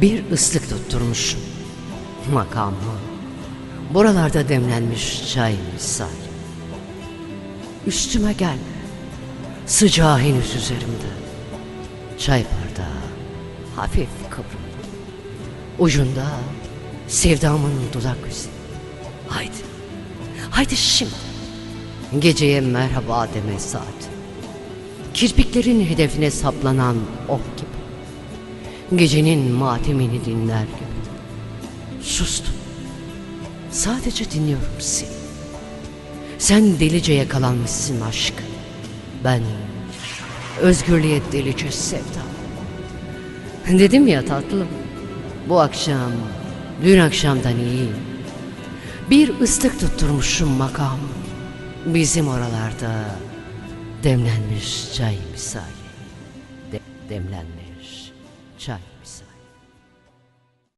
Bir ıslık tutturmuşum. Makamı. Buralarda demlenmiş çay misal. Üstüme gelme. Sıcağı henüz üzerimde. Çay bardağı hafif kıvrımlı. Ucunda sevdamın dudak izi. Haydi, haydi şimdi. Geceye merhaba deme saat. Kirpiklerin hedefine saplanan ok gibi. Gecenin matemini dinler gibi. Sustum. Sadece dinliyorum seni. Sen delice yakalanmışsın aşk. Ben özgürlüğe delice sevdam. Dedim ya tatlım. Bu akşam dün akşamdan iyi. Bir ıslık tutturmuşum makam. Bizim oralarda demlenmiş çay misali. De- demlenmiş çay misali.